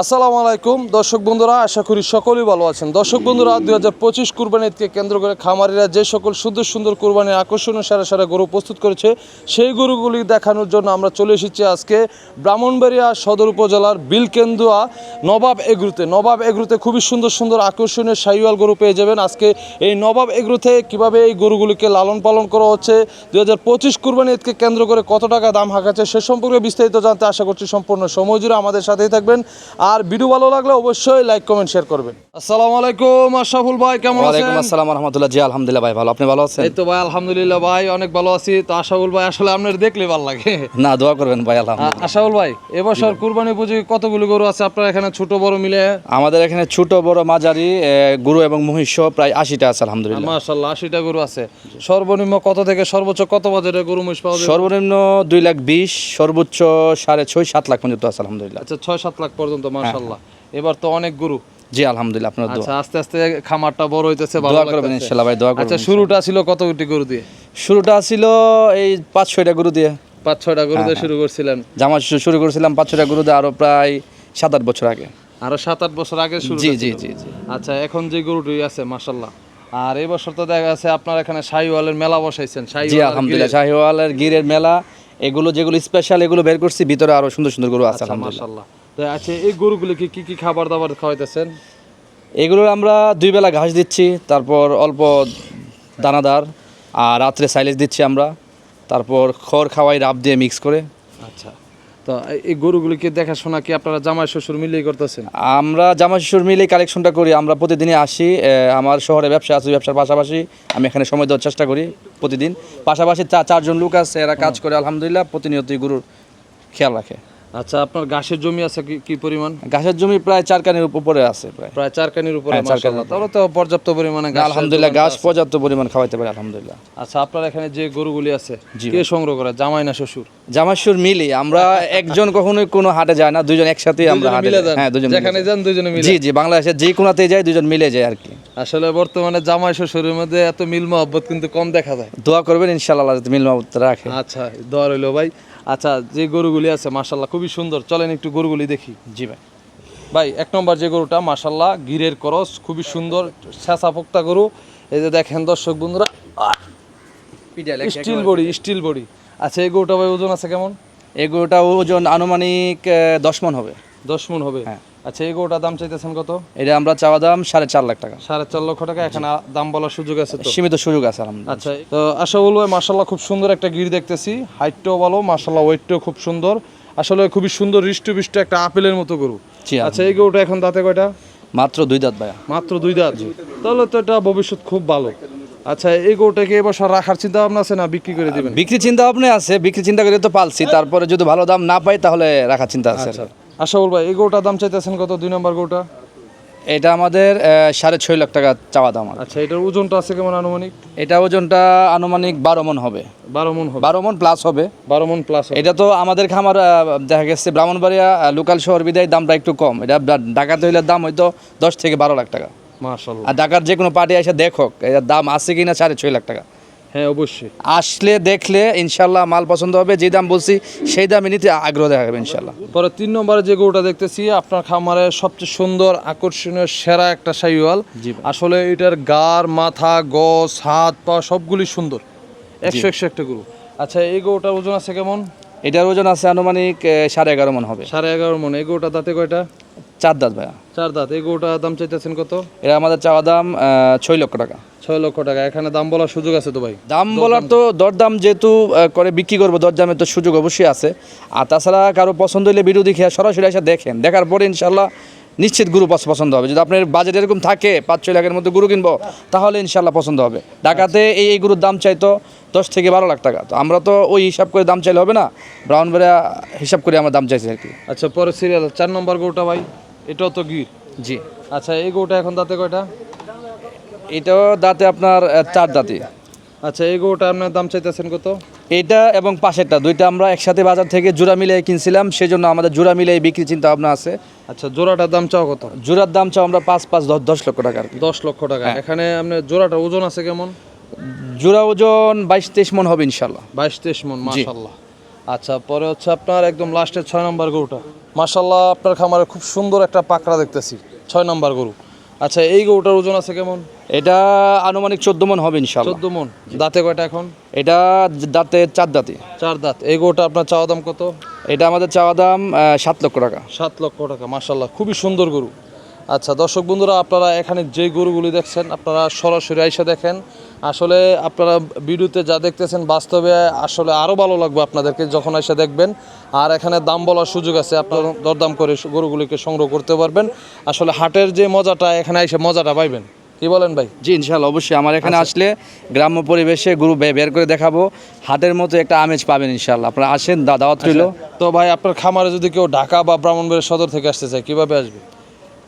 আসসালামু আলাইকুম। দর্শক বন্ধুরা, আশা করি সকলেই ভালো আছেন। দর্শক বন্ধুরা দুই হাজার পঁচিশ কুরবানি ঈদকে কেন্দ্র করে খামারিরা যে সকল সুন্দর সুন্দর কুরবানির আকর্ষণীয় সারা সারা গরু প্রস্তুত করেছে, সেই গরুগুলি দেখানোর জন্য আমরা চলে এসেছি আজকে ব্রাহ্মণবাড়িয়া সদর উপজেলার বিলকেন্দুয়া নবাব এগ্রুতে। নবাব এগ্রুতে খুবই সুন্দর সুন্দর আকর্ষণীয় সাইওয়াল গরু পেয়ে যাবেন। আজকে এই নবাব এগ্রুতে কীভাবে এই গরুগুলিকে লালন পালন করা হচ্ছে দুই হাজার পঁচিশ কুরবানি কেন্দ্র করে কত টাকা দাম হাঁকাচ্ছে, সে সম্পর্কে বিস্তারিত জানতে আশা করছি সম্পূর্ণ সময় জুড়ে আমাদের সাথেই থাকবেন। আর ভিডিও ভালো লাগলে অবশ্যই লাইক কমেন্ট শেয়ার করবেন। আসসালামু আলাইকুম আশরাফুল ভাই কেমন ওয়ালাইকুম আছেন আসসালাম রহমতুল্লাহ। জি আলহামদুলিল্লাহ ভাই ভালো। আপনি ভালো আছেন? এই তো ভাই আলহামদুলিল্লাহ ভাই অনেক ভালো আছি। তো আশাফুল ভাই আসলে আপনার দেখলে ভালো লাগে। না দোয়া করবেন ভাই আলহামদুলিল্লাহ। আশাফুল ভাই এবছর কুরবানি পুজো কতগুলো গরু আছে? আপনার এখানে ছোট বড় মিলে? আমাদের এখানে ছোট বড় মাঝারি গরু এবং মহিষ প্রায় আশিটা আছে আলহামদুলিল্লাহ। মাশাল্লাহ আশিটা গরু আছে। সর্বনিম্ন কত থেকে সর্বোচ্চ কত বাজারের গরু মহিষ পাওয়া যায় সর্বনিম্ন দুই লাখ বিশ সর্বোচ্চ সাড়ে ছয় সাত লাখ পর্যন্ত আছে আলহামদুলিল্লাহ। আচ্ছা ছয় সাত লাখ পর্যন্ত মাশাল্লাহ এবার তো অনেক গরু। জি আলহামদুলিল্লাহ আপনার দোয়া। আচ্ছা আস্তে আস্তে খামারটা বড় হইতেছে ভালো দোয়া করবেন লাগতেছে। ইনশাল্লাহ ভাই দোয়া আচ্ছা শুরুটা ছিল গরু দিয়ে? শুরুটা ছিল এই পাঁচ ছয়টা গরু দিয়ে। পাঁচ ছয়টা গরু হ্যাঁ, দিয়ে শুরু করছিলেন। জামা শুরু করেছিলাম পাঁচ ছয়টা গরু দিয়ে আরও প্রায় সাত আট বছর আগে। আরও সাত আট বছর আগে শুরু জি জি জি আচ্ছা এখন যে গরুটি আছে মাশাল্লাহ আর এই বছর তো দেখা যাচ্ছে আপনার এখানে শাহিওয়ালের মেলা বসাইছেন। শাহিওয়াল আলহামদুলিল্লাহ শাহিওয়ালের গিরের মেলা এগুলো যেগুলো স্পেশাল এগুলো বের করছি ভিতরে আরও সুন্দর সুন্দর গরু আছে আলহামদুলিল্লাহ। মাশাল্লাহ তো আচ্ছা এই গরুগুলিকে কি কি খাবার দাবার খাওয়াইতেছেন? এগুলোর আমরা দুই বেলা ঘাস দিচ্ছি তারপর অল্প দানাদার আর রাত্রে সাইলেজ দিচ্ছি আমরা তারপর খড় খাওয়াই রাব দিয়ে মিক্স করে। আচ্ছা তো এই- গরুগুলিকে দেখাশোনা কি আপনারা জামাই শ্বশুর মিলিয়ে করতেছেন? আমরা জামাই শিশুর মিলেই কালেকশনটা করি আমরা প্রতিদিনই আসি আমার শহরে ব্যবসা আছে ব্যবসার পাশাপাশি আমি এখানে সময় দেওয়ার চেষ্টা করি প্রতিদিন। পাশাপাশি চারজন লোক আছে এরা কাজ করে আলহামদুলিল্লাহ প্রতিনিয়তই গরুর খেয়াল রাখে। আচ্ছা আপনার ঘাসের জমি আছে কি পরিমাণ? ঘাসের জমি প্রায় চার কানের উপরে আছে প্রায়। প্রায় চার কানির উপরে হ্যাঁ, মাশাআল্লাহ। তাহলে তো পর্যাপ্ত পরিমাণে আলহামদুলিল্লাহ ঘাস পর্যাপ্ত পরিমাণ খাওয়াইতে পারে আলহামদুলিল্লাহ। আচ্ছা আপনার এখানে যে গরুগুলি আছে কে সংগ্রহ করে? জামাই না শ্বশুর? মিলি আমরা একজন কখনোই কোনো হাটে যায় না দুজন একসাথে আমরা হাটে হ্যাঁ দুজন যেখানে যান দুজনে মিলে জি জি বাংলাদেশে যে কোনাতে যাই দুজন মিলে যায় আর কি। আসলে বর্তমানে জামাই শ্বশুরের মধ্যে এত মিল মহব্বত কিন্তু কম দেখা যায়। দোয়া করবেন ইনশাআল্লাহ যাতে মিল মহব্বত রাখে। আচ্ছা দোয়া রইল ভাই। আচ্ছা যে গরুগুলি আছে মাশাল্লাহ খুবই সুন্দর। চলেন একটু গরুগুলি দেখি। জি ভাই। ভাই এক নম্বর যে গরুটা মাশাল্লাহ গিরের করস খুবই সুন্দর ছেঁচা পোক্তা গরু। এই যে দেখেন দর্শক বন্ধুরা স্টিল বডি স্টিল বডি। আচ্ছা এই গরুটা ভাই ওজন আছে কেমন? এই গরুটা ওজন আনুমানিক দশ মন হবে। দশ মন হবে। হ্যাঁ। আচ্ছা এই গরুটার দাম চাইতেছেন কত? এটা আমরা চাওয়া দাম সাড়ে চার লাখ টাকা। সাড়ে চার লক্ষ টাকা এখানে দাম বলার সুযোগ আছে সীমিত সুযোগ আছে আচ্ছা তো আশা বলব মার্শাল্লাহ খুব সুন্দর একটা গির দেখতেছি। হাইটটাও ভালো মার্শাল্লাহ ওয়েটটাও খুব সুন্দর। আসলে খুবই সুন্দর হৃষ্টপুষ্ট একটা আপেলের মতো গরু। আচ্ছা এই গরুটা এখন দাঁতে কয়টা? মাত্র দুই দাঁত ভাইয়া। মাত্র দুই দাঁত। তাহলে তো এটা ভবিষ্যৎ খুব ভালো। আচ্ছা এই গরুটাকে এবছর রাখার চিন্তা ভাবনা আছে না বিক্রি করে দিবেন? বিক্রি চিন্তা ভাবনা আছে বিক্রি চিন্তা করে তো পালছি। তারপরে যদি ভালো দাম না পাই তাহলে রাখার চিন্তা আছে আর কি। ভাই এই গরুটার দাম চাইতেছেন কত? দুই নম্বর গোটা এটা আমাদের সাড়ে ছয় লাখ টাকা চাওয়া দাম আচ্ছা এটার ওজনটা আছে কেমন আনুমানিক? এটা ওজনটা আনুমানিক বারো মন হবে। বারো মন হবে। বারো মন প্লাস হবে। বারো মন প্লাস এটা তো আমাদের খামার দেখা গেছে ব্রাহ্মণবাড়িয়া লোকাল শহর বিদায় দামটা একটু কম। এটা ঢাকাতে হইলে দাম হয়তো দশ থেকে বারো লাখ টাকা। আর ঢাকার যে কোনো পার্টি এসে দেখক এটার দাম আছে কিনা সাড়ে ছয় লাখ টাকা। হ্যাঁ অবশ্যই। আসলে দেখলে ইনশাল্লাহ মাল পছন্দ হবে যে দাম বলছি সেই দামে নিতে আগ্রহ দেখাবে ইনশাল্লাহ। পরে তিন নম্বরে যে গরুটা দেখতেছি আপনার খামারে সবচেয়ে সুন্দর আকর্ষণীয় সেরা একটা শাহিওয়াল জি আসলে এটার গার মাথা গস হাত পা সবগুলি সুন্দর। একশো একশো একটা গরু। আচ্ছা এই গরুটার ওজন আছে কেমন? এটার ওজন আছে আনুমানিক সাড়ে এগারো মন হবে। সাড়ে এগারো মন। এই গরুটা দাঁতে কয়টা? চার দাঁত ভাইয়া। চার দাঁত এই গরুটার দাম চাইতেছেন কত? এটা আমাদের চাওয়া দাম ছয় লক্ষ টাকা। ছয় লক্ষ টাকা এখানে দাম বলার সুযোগ আছে তো ভাই? দাম বলার তো দরদাম যেহেতু করে বিক্রি করব দরদামের তো সুযোগ অবশ্যই আছে। আর তাছাড়া কারও পছন্দ হলে ভিডিও দেখে সরাসরি এসে দেখেন। দেখার পরে ইনশাল্লাহ নিশ্চিত গুরু পছ- পছন্দ হবে। যদি আপনার বাজেট এরকম থাকে পাঁচ ছয় লাখের মধ্যে গুরু কিনবো তাহলে ইনশাল্লাহ পছন্দ হবে। ঢাকাতে এই এই গুরুর দাম চাইতো দশ থেকে বারো লাখ টাকা। তো আমরা তো ওই হিসাব করে দাম চাইলে হবে না? ব্রাউন বেড়া হিসাব করে আমার দাম চাইছি আর কি। আচ্ছা পরে সিরিয়াল চার নম্বর গরুটা ভাই? এটাও তো গির? জি। আচ্ছা এই গরুটা এখন দাঁতে কয়টা? এটাও দাঁতে আপনার চার দাঁতে। আচ্ছা এই গরুটা আপনার দাম চাইতেছেন কত? এটা এবং পাশেরটা দুইটা আমরা একসাথে বাজার থেকে জোড়া মিলিয়ে কিনছিলাম সেই জন্য আমাদের জোড়া মিলিয়ে বিক্রি চিন্তা ভাবনা আছে। আচ্ছা জোড়াটার দাম চাও কত? জোড়ার দাম চাও আমরা পাঁচ পাঁচ দশ দশ লক্ষ টাকা দশ লক্ষ টাকা। এখানে আপনার জোড়াটার ওজন আছে কেমন? জোড়া ওজন বাইশ তেইশ মন হবে ইনশাল্লাহ। বাইশ তেইশ মন মাশাল্লাহ। আচ্ছা পরে হচ্ছে আপনার একদম লাস্টের ছয় নম্বর গরুটা। মাসাল্লাহ আপনার খামারে খুব সুন্দর একটা পাকড়া দেখতেছি ছয় নম্বর গরু। আচ্ছা এই গরুটার ওজন আছে কেমন? এটা আনুমানিক চোদ্দ মন হবে ইনশাল্লাহ চোদ্দ মন। দাঁতে কয়টা এখন? এটা দাঁতে চার দাঁতে। চার দাঁত। এই গরুটা আপনার চাওয়া দাম কত? এটা আমাদের চাওয়া দাম সাত লক্ষ টাকা। সাত লক্ষ টাকা মাসাল্লাহ খুবই সুন্দর গরু। আচ্ছা দর্শক বন্ধুরা আপনারা এখানে যে গরুগুলি দেখছেন আপনারা সরাসরি আইসা দেখেন। আসলে আপনারা ভিডিওতে যা দেখতেছেন বাস্তবে আসলে আরও ভালো লাগবে আপনাদেরকে যখন এসে দেখবেন। আর এখানে দাম বলার সুযোগ আছে আপনার দরদাম করে গরুগুলিকে সংগ্রহ করতে পারবেন। আসলে হাটের যে মজাটা এখানে এসে মজাটা পাইবেন। কি বলেন ভাই? জি ইনশাল্লাহ অবশ্যই। আমার এখানে আসলে গ্রাম্য পরিবেশে গরু বের করে দেখাবো। হাটের মতো একটা আমেজ পাবেন ইনশাল্লাহ আপনারা আসেন দাওয়াত রইল। তো ভাই আপনার খামারে যদি কেউ ঢাকা বা ব্রাহ্মণবাড়িয়া সদর থেকে আসতে চায় কীভাবে আসবে?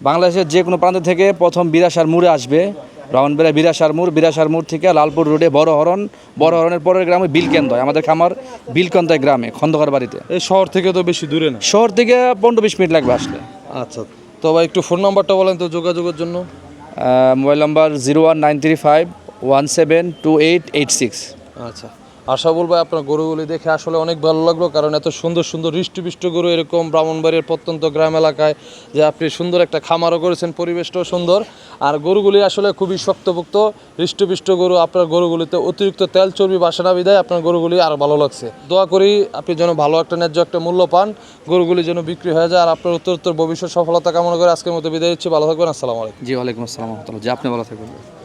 বাংলাদেশের যে কোনো প্রান্ত থেকে প্রথম বিরাসার মোড়ে আসবে। ব্রাহ্মণবেড়া বিরাসার মোড় বিরাসার মোড় থেকে লালপুর রোডে বড় হরণ বড় হরণের পরের গ্রামে বিলকেন্দয় আমাদের খামার বিলকন্দয় গ্রামে খন্দকার বাড়িতে। এই শহর থেকে তো বেশি দূরে না? শহর থেকে পনেরো বিশ মিনিট লাগবে আসলে আচ্ছা তো ভাই একটু ফোন নাম্বারটা বলেন তো যোগাযোগের জন্য। Mobile number zero one nine three five one seven two eight eight six. আচ্ছা। আশা বলব আপনার গরুগুলি দেখে আসলে অনেক ভালো লাগল, কারণ এত সুন্দর সুন্দর হৃষ্টপুষ্ট গরু এরকম ব্রাহ্মণবাড়ির প্রত্যন্ত গ্রাম এলাকায় যে আপনি সুন্দর একটা খামারও করেছেন, পরিবেশটাও সুন্দর। আর গরুগুলি আসলে খুবই শক্তপোক্ত, হৃষ্টপুষ্ট গরু, আপনার গরুগুলিতে অতিরিক্ত তেল চর্বি, বাসনা বিদায় আপনার গরুগুলি আরও ভালো লাগছে। দোয়া করি আপনি যেন ভালো একটা ন্যায্য একটা মূল্য পান, গরুগুলি যেন বিক্রি হয়ে যায়, আর আপনার উত্তর উত্তর ভবিষ্যৎ সফলতা কামনা করে আজকের মতো বিদায় হচ্ছি ভালো থাকবেন, আসসালামু আলাইকুম। জি, ওয়ালাইকুম আসসালাম জি, আপনি ভালো থাকবেন।